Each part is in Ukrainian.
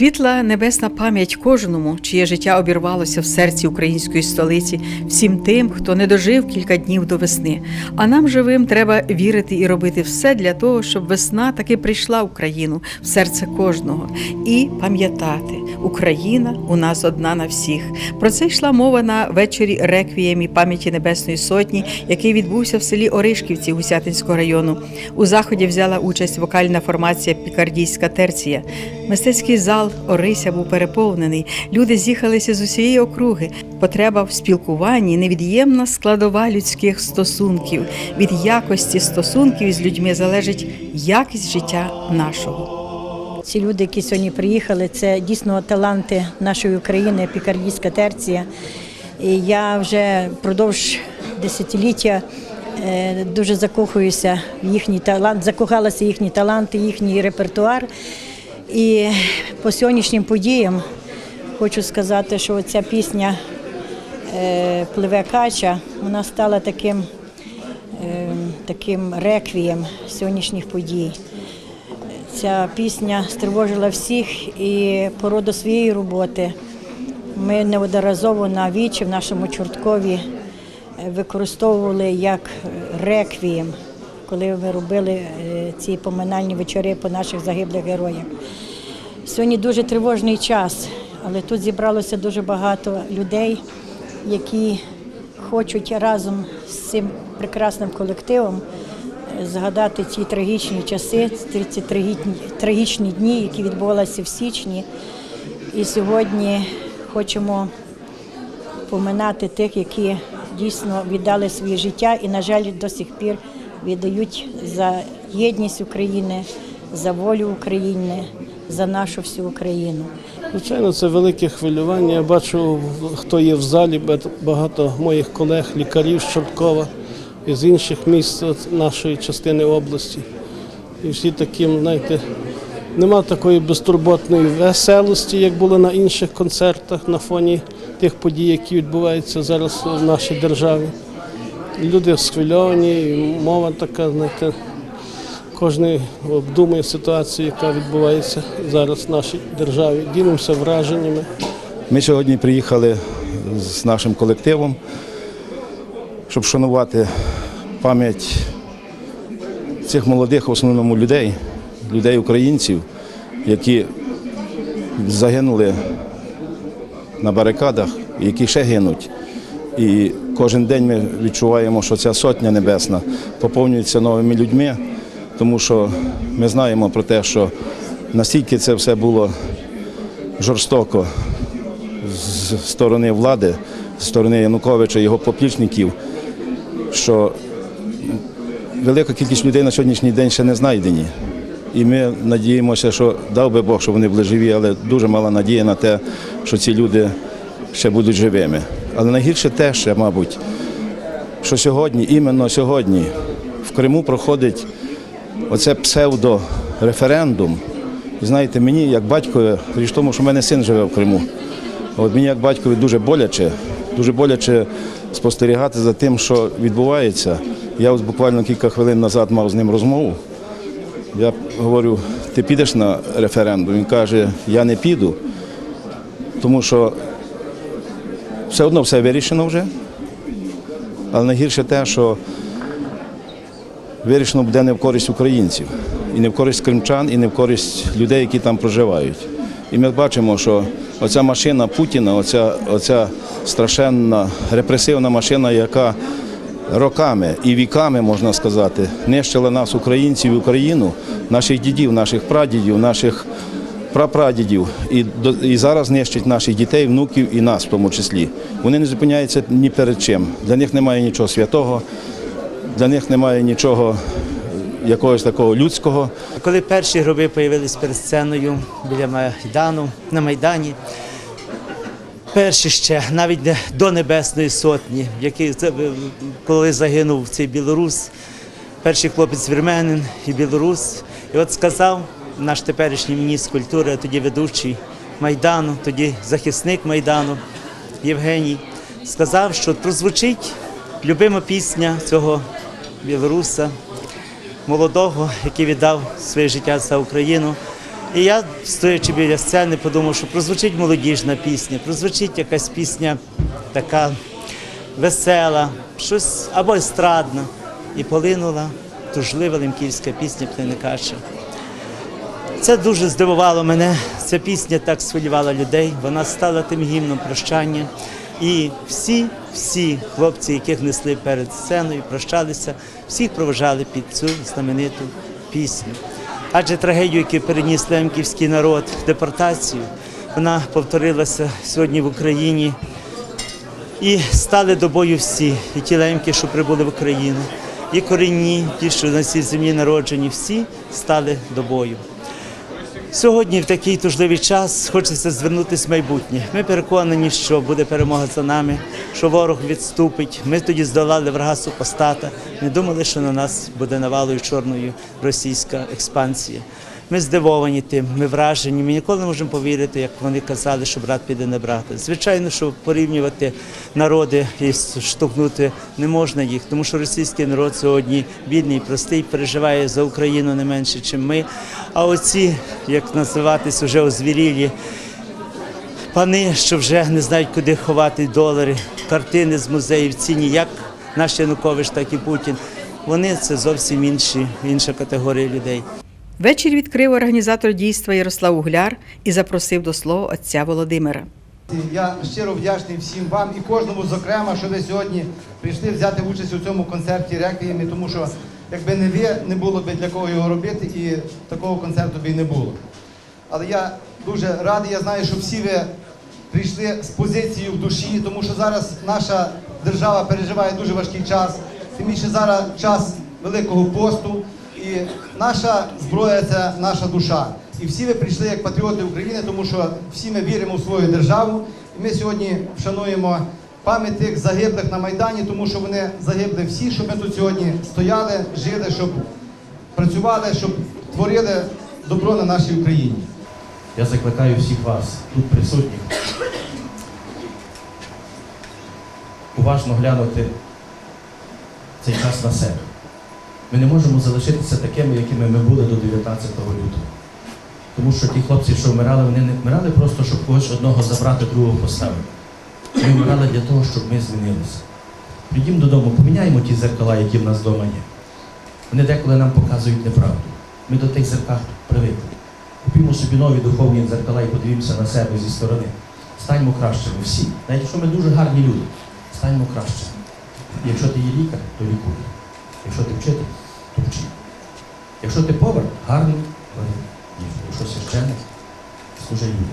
Світла небесна пам'ять кожному, чиє життя обірвалося в серці української столиці, всім тим, хто не дожив кілька днів до весни. А нам живим треба вірити і робити все для того, щоб весна таки прийшла в країну, в серце кожного, і пам'ятати, Україна у нас одна на всіх. Про це йшла мова на вечорі реквіємі пам'яті Небесної Сотні, який відбувся в селі Оришківці Гусятинського району. У заході взяла участь вокальна формація Пікардійська терція. Мистецький зал Орися був переповнений. Люди з'їхалися з усієї округи. Потреба в спілкуванні невід'ємна складова людських стосунків. Від якості стосунків із людьми залежить якість життя нашого. Ці люди, які сьогодні приїхали, це дійсно таланти нашої України, пікардійська терція. І я вже впродовж десятиліття е, дуже закохуюся в їхній талант, закохалася в їхні таланти, їхній репертуар. І по сьогоднішнім подіям хочу сказати, що ця пісня е, Пливе кача вона стала таким, е, таким реквієм сьогоднішніх подій. Ця пісня стривожила всіх і по роду своєї роботи. Ми неодноразово на вічі в нашому Чорткові е, використовували як реквієм, коли ми робили е, ці поминальні вечори по наших загиблих героях. Сьогодні дуже тривожний час, але тут зібралося дуже багато людей, які хочуть разом з цим прекрасним колективом е, згадати ті трагічні часи, ці трагічні дні, які відбувалися в січні. І сьогодні хочемо поминати тих, які дійсно віддали своє життя і, на жаль, до сих пір віддають за єдність України, за волю України, за нашу всю Україну. Звичайно, це велике хвилювання. Я бачу, хто є в залі, багато моїх колег, лікарів з Чорткова з інших міст нашої частини області. І всі такі, знаєте, нема такої безтурботної веселості, як було на інших концертах на фоні тих подій, які відбуваються зараз в нашій державі. Люди схвильовані, мова така, знаєте, Кожен обдумує ситуацію, яка відбувається зараз в нашій державі. Ділимося враженнями. Ми сьогодні приїхали з нашим колективом, щоб шанувати пам'ять цих молодих, в основному людей, людей українців, які загинули на барикадах, які ще гинуть. І кожен день ми відчуваємо, що ця сотня небесна поповнюється новими людьми, тому що ми знаємо про те, що настільки це все було жорстоко з сторони влади, з сторони Януковича його поплічників, що велика кількість людей на сьогоднішній день ще не знайдені. І ми надіємося, що дав би Бог, щоб вони були живі, але дуже мала надія на те, що ці люди ще будуть живими. Але найгірше те, ще, мабуть, що сьогодні, іменно сьогодні, в Криму проходить оце псевдореферендум. І знаєте, мені як батькові, річ тому, що в мене син живе в Криму. От мені як батькові дуже боляче, дуже боляче спостерігати за тим, що відбувається. Я ось буквально кілька хвилин назад мав з ним розмову. Я говорю, ти підеш на референдум? Він каже, я не піду, тому що все одно все вирішено вже. Але найгірше те, що вирішено буде не в користь українців, і не в користь кримчан, і не в користь людей, які там проживають. І ми бачимо, що оця машина Путіна, оця, оця страшенна репресивна машина, яка роками і віками, можна сказати, нищила нас, українців і Україну, наших дідів, наших прадідів, наших прапрадідів, і, і зараз нищить наших дітей, внуків і нас в тому числі. Вони не зупиняються ні перед чим. Для них немає нічого святого, для них немає нічого якогось такого людського. Коли перші гроби з'явились перед сценою біля Майдану, на Майдані, перші ще навіть до Небесної Сотні, який е, коли загинув цей білорус, перший хлопець вірменин і білорус. І от сказав наш теперішній міністр культури, а тоді ведучий Майдану, тоді захисник Майдану Євгеній, сказав, що прозвучить любима пісня цього білоруса молодого, який віддав своє життя за Україну. І я, стоячи біля сцени, подумав, що прозвучить молодіжна пісня, прозвучить якась пісня така весела, щось або естрадна. І полинула тужлива лемківська пісня Птеникача. Це дуже здивувало мене. Ця пісня так схвилювала людей. Вона стала тим гімном прощання. І всі, всі хлопці, яких несли перед сценою, прощалися, всіх проважали під цю знамениту пісню. Адже трагедію, яку переніс лемківський народ, депортацію, вона повторилася сьогодні в Україні. І стали до бою всі, і ті лемки, що прибули в Україну, і корінні, ті, що на цій землі народжені, всі стали до бою. Сьогодні, в такий тужливий час, хочеться звернутися в майбутнє. Ми переконані, що буде перемога за нами, що ворог відступить. Ми тоді здолали врага супостата. Не думали, що на нас буде навалою чорною російська експансія. Ми здивовані тим, ми вражені. Ми ніколи не можемо повірити, як вони казали, що брат піде на брата. Звичайно, що порівнювати народи і штовхнути не можна їх, тому що російський народ сьогодні бідний, простий, переживає за Україну не менше, ніж ми. А оці, як називатись, вже озвірілі пани, що вже не знають, куди ховати долари, картини з музеїв ціні, як наш Янукович, так і Путін. Вони це зовсім інші, інша категорія людей. Вечір відкрив організатор дійства Ярослав Угляр і запросив до слова отця Володимира. Я щиро вдячний всім вам і кожному, зокрема, що ви сьогодні прийшли взяти участь у цьому концерті реквіємі, тому що якби не ви, не було б для кого його робити, і такого концерту б і не було. Але я дуже радий, я знаю, що всі ви прийшли з позицією в душі, тому що зараз наша держава переживає дуже важкий час. Тим більше зараз час Великого посту, і наша зброя це наша душа. І всі ви прийшли як патріоти України, тому що всі ми віримо в свою державу. І ми сьогодні вшануємо пам'ять тих загиблих на Майдані, тому що вони загибли всі, щоб ми тут сьогодні стояли, жили, щоб працювали, щоб творили добро на нашій Україні. Я закликаю всіх вас, тут присутніх, уважно глянути цей час на себе. Ми не можемо залишитися такими, якими ми були до 19 лютого. Тому що ті хлопці, що вмирали, вони не вмирали просто, щоб когось одного забрати, другого поставити. Ми вмирали для того, щоб ми змінилися. Прийдімо додому, поміняємо ті зеркала, які в нас вдома є. Вони деколи нам показують неправду. Ми до тих зеркал привикли. Купімо собі нові духовні дзеркала і подивімося на себе зі сторони. Станьмо кращими всі. Навіть якщо ми дуже гарні люди, станьмо кращими. Якщо ти є лікар, то лікуй. Якщо ти вчитель, то вчи. Якщо ти повар, гарний, вари їжу. Якщо священник, служи людям.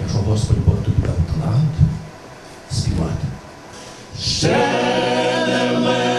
Якщо Господь Бог тобі дав талант, співати. Пікардійська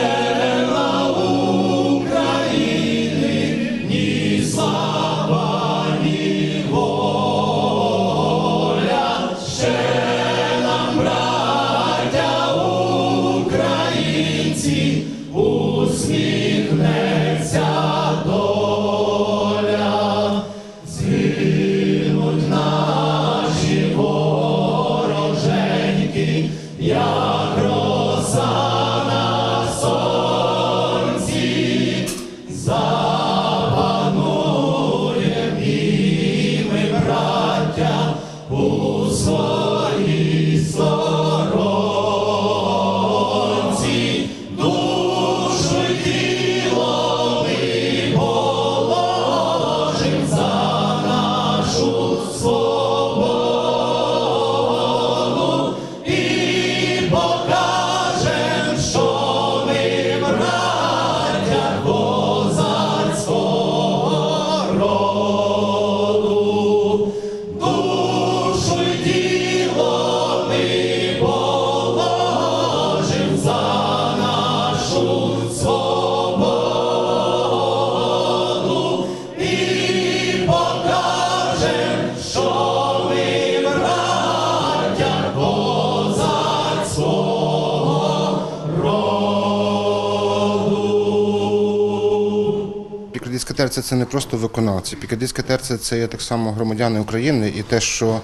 терця це не просто виконавці. Пікардійська терця це є так само громадяни України, і те, що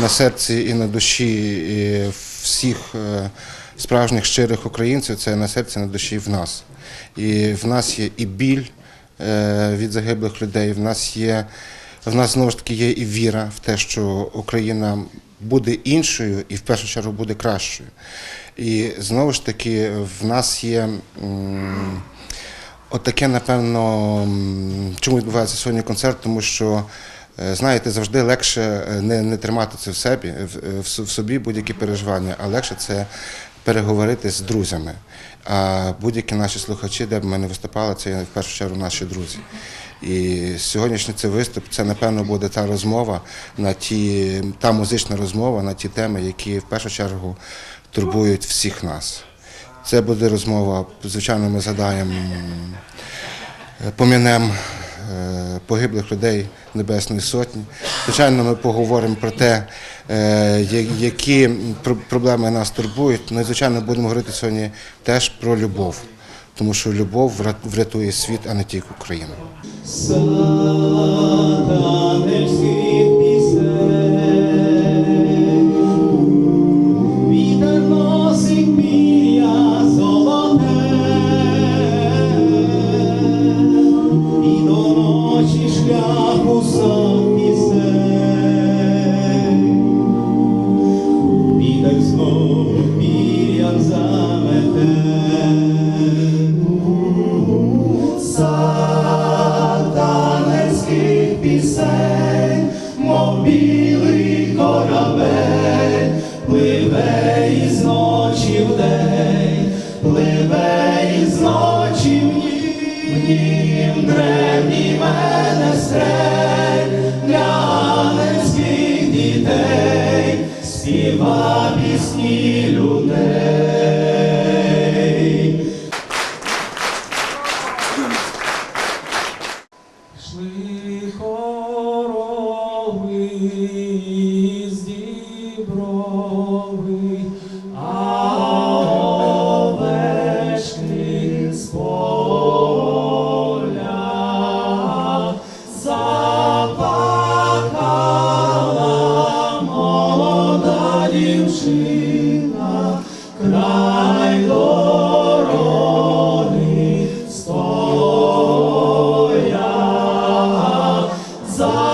на серці і на душі і всіх е, справжніх щирих українців, це на серці, на душі в нас. І в нас є і біль е, від загиблих людей, в нас є в нас знову ж таки є і віра в те, що Україна буде іншою і в першу чергу буде кращою. І знову ж таки в нас є. м, От напевно, чому відбувається сьогодні концерт, тому що, е, знаєте, завжди легше е, не, не тримати це в собі, в, в в собі будь-які переживання, а легше це переговорити з друзями. А будь-які наші слухачі, де б ми не виступали, це в першу чергу наші друзі. І сьогоднішній цей виступ це напевно буде та розмова на ті, та музична розмова на ті теми, які в першу чергу турбують всіх нас. Це буде розмова, звичайно, ми згадаємо, е, помінемо е, погиблих людей Небесної Сотні. Звичайно, ми поговоримо про те, е, які проблеми нас турбують. Ну і звичайно, будемо говорити сьогодні теж про любов, тому що любов врятує світ, а не тільки Україну. song.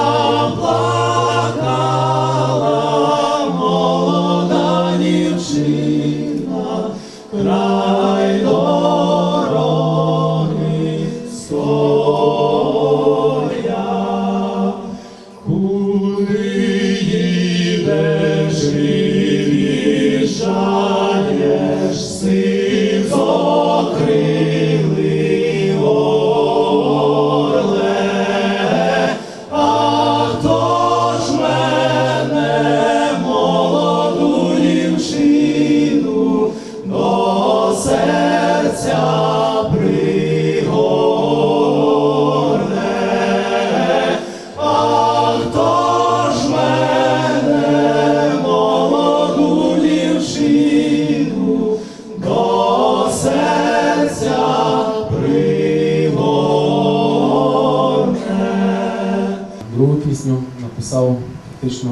Написав фактично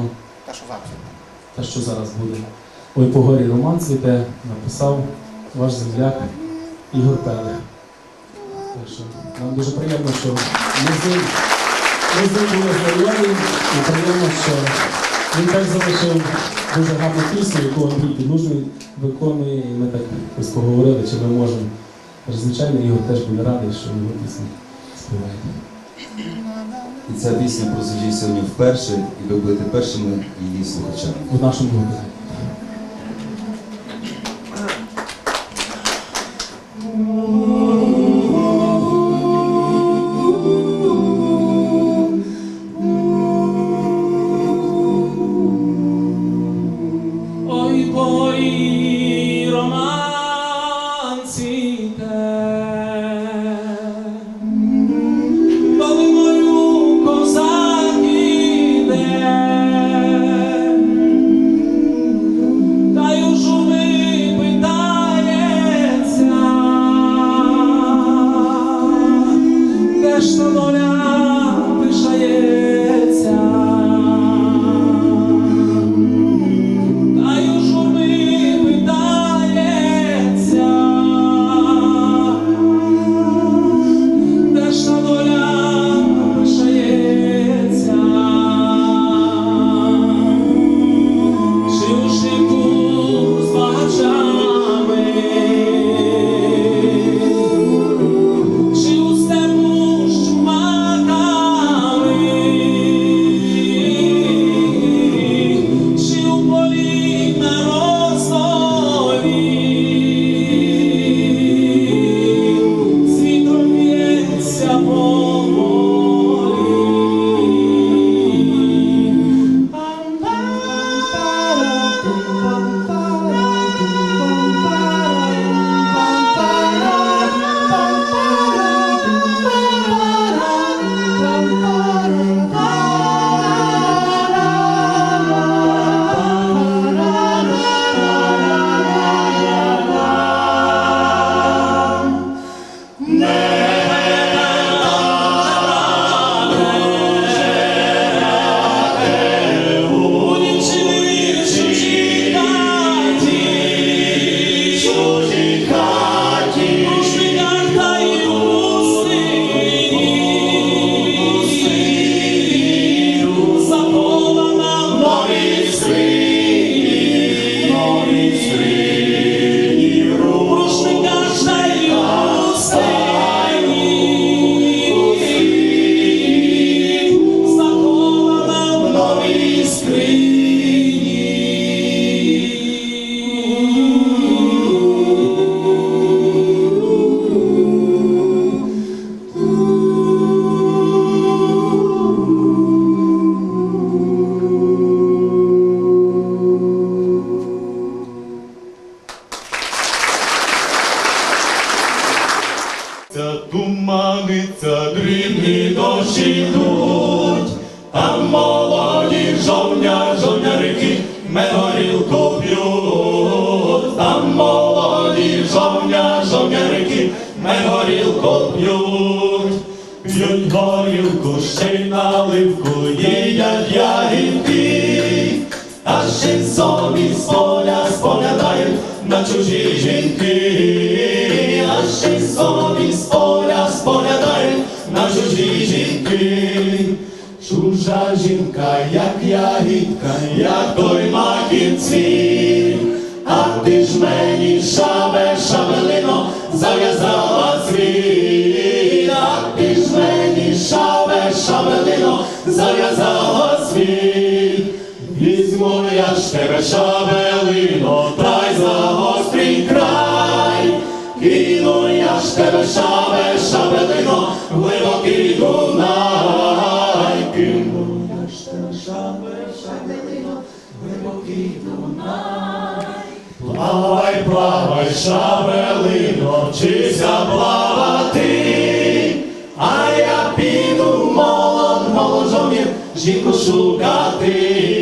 те, що зараз буде. Ой, по горі роман цвіте, написав ваш земляк Ігор Пелех. Нам дуже приємно, що ми з ним, були знайомі, і приємно, що він теж залишив дуже гарну пісню, яку Андрій Підлужний виконує, і ми так ось поговорили, чи ми можемо. Звичайно, Ігор теж буде радий, що його пісню співає. І ця пісня прозвучить сьогодні вперше, і ви будете першими її слухачами. У нашому групі. ти ж мені шабе, шабелино, зав'язала свій, ти ж мені шабе, шабелино, зав'язала свій, візьму я ж тебе шабелино, дай загострій край, кину я ж тебе шабе, шабелино, глибокий дунай, кину я ж тебе шабе, шабелино, глибокий дунай. Плавай, плавай, шабелино, вчися плавати, а я піду молод, молоджомір, жінку шукати.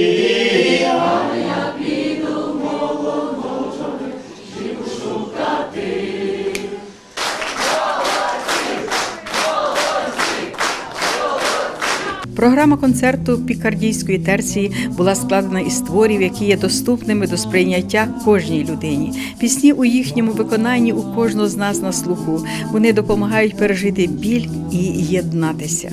Програма концерту пікардійської терції була складена із творів, які є доступними до сприйняття кожній людині. Пісні у їхньому виконанні у кожного з нас на слуху. Вони допомагають пережити біль і єднатися.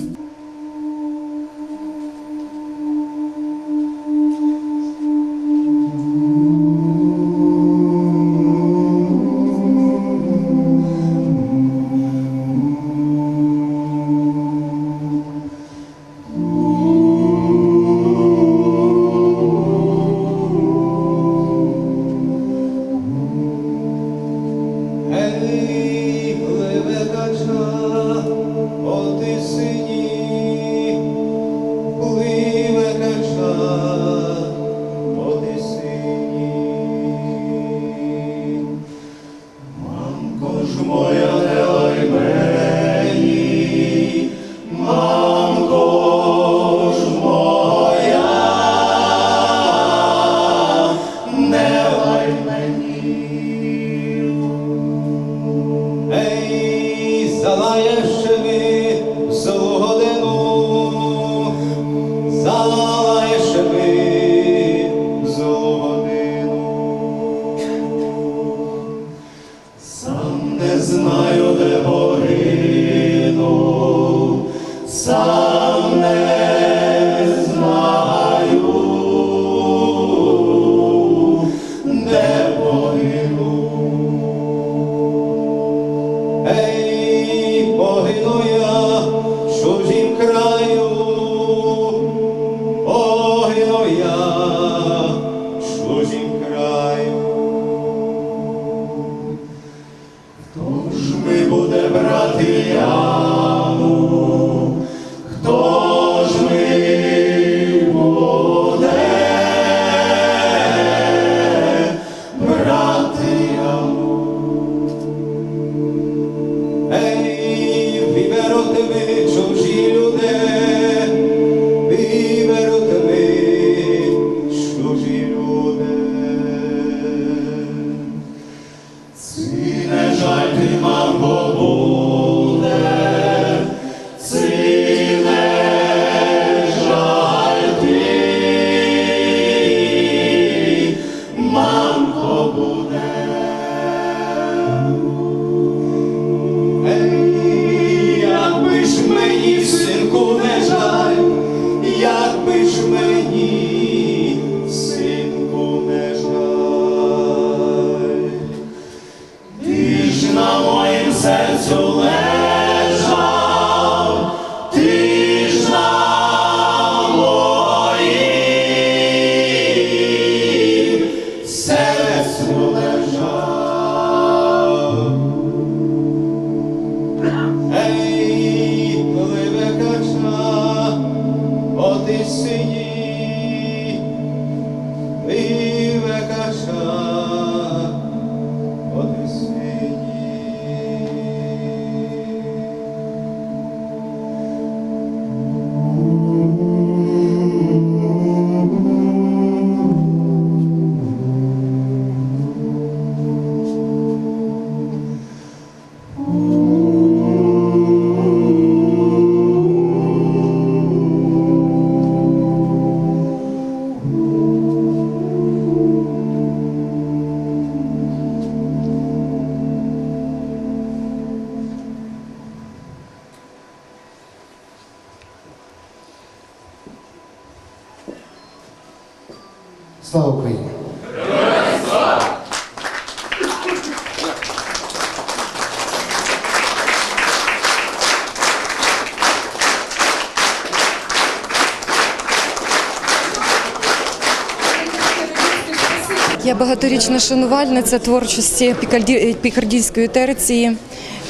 Я багаторічна шанувальниця творчості Пікарді- пікардійської терції.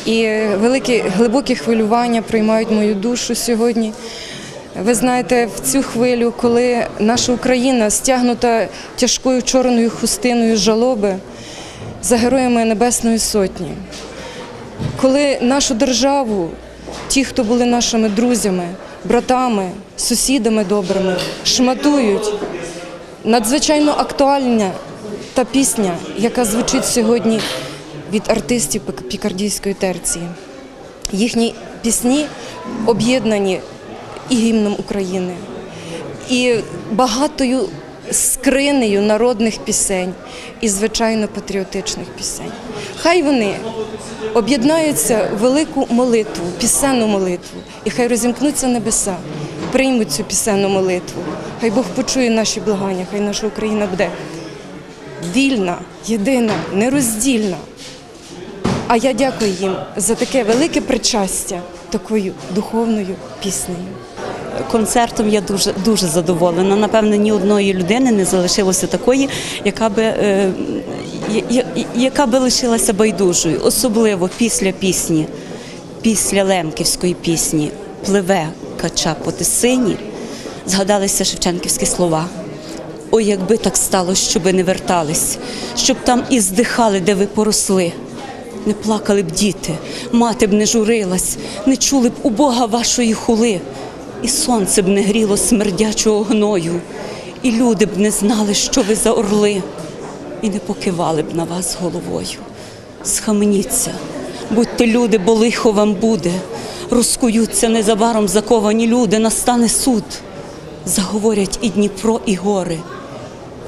І великі глибокі хвилювання приймають мою душу сьогодні. Ви знаєте, в цю хвилю, коли наша Україна стягнута тяжкою чорною хустиною жалоби за героями Небесної Сотні, коли нашу державу, ті, хто були нашими друзями, братами, сусідами добрими, шматують, надзвичайно актуальна та пісня, яка звучить сьогодні від артистів пікардійської терції. Їхні пісні об'єднані і гімном України, і багатою скринею народних пісень, і, звичайно, патріотичних пісень. Хай вони об'єднаються в велику молитву, пісенну молитву, і хай розімкнуться небеса, приймуть цю пісенну молитву. Хай Бог почує наші благання, хай наша Україна буде вільна, єдина, нероздільна. А я дякую їм за таке велике причастя такою духовною піснею. концертом я дуже дуже задоволена. Напевно, ні одної людини не залишилося такої, яка би, е, я- яка би лишилася байдужою, особливо після пісні, після лемківської пісні Пливе кача по тисині, згадалися шевченківські слова. Ой, якби так стало, щоби не вертались, щоб там і здихали, де ви поросли. Не плакали б діти, мати б не журилась, не чули б у Бога вашої хули, і сонце б не гріло смердячого гною, і люди б не знали, що ви за орли, і не покивали б на вас головою. Схаменіться, будьте люди, бо лихо вам буде. Розкуються незабаром заковані люди, настане суд. Заговорять і Дніпро, і гори,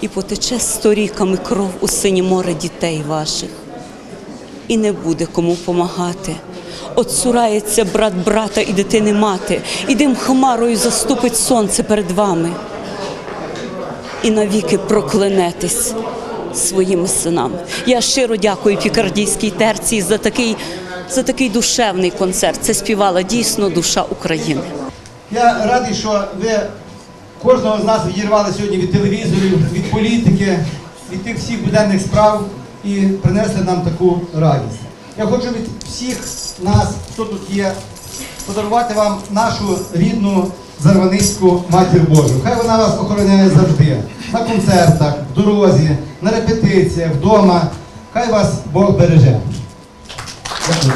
і потече сторіками кров у синє море дітей ваших і не буде кому помагати. Отсурається брат брата і дитини мати, і дим хмарою заступить сонце перед вами. І навіки проклянетесь своїми синами. Я щиро дякую пікардійській терції за такий, за такий душевний концерт. Це співала дійсно душа України. Я радий, що ви кожного з нас відірвали сьогодні від телевізорів, від політики, від тих всіх буденних справ і принесли нам таку радість. Я хочу від всіх нас, хто тут є, подарувати вам нашу рідну Зарваницьку матір Божу. Хай вона вас охороняє завжди. На концертах, в дорозі, на репетиціях, вдома. Хай вас Бог береже. Дякую.